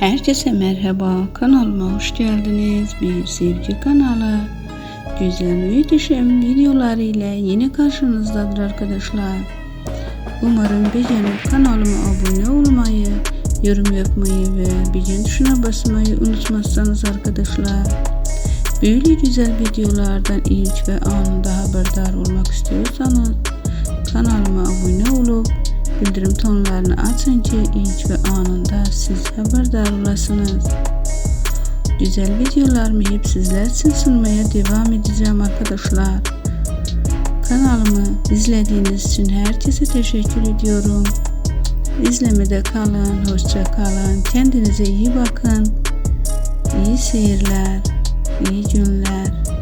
Herkese merhaba, kanalıma hoş geldiniz. Bir sevgi kanalı. Güzel muhteşem videolar ile yine karşınızdadır arkadaşlar. Umarım beğenip kanalıma abone olmayı, yorum yapmayı ve beğen tuşuna basmayı unutmazsanız arkadaşlar. Böyle güzel videolardan ilk ve anında haberdar olmak istiyorsanız bildirim tonlarını açın ki ilk ve anında siz haberdar olasınız. Güzel videolarımı hep sizler için sunmaya devam edeceğim arkadaşlar. Kanalımı izlediğiniz için herkese teşekkür ediyorum. İzlemede kalın, hoşça kalın, kendinize iyi bakın. İyi seyirler, iyi günler.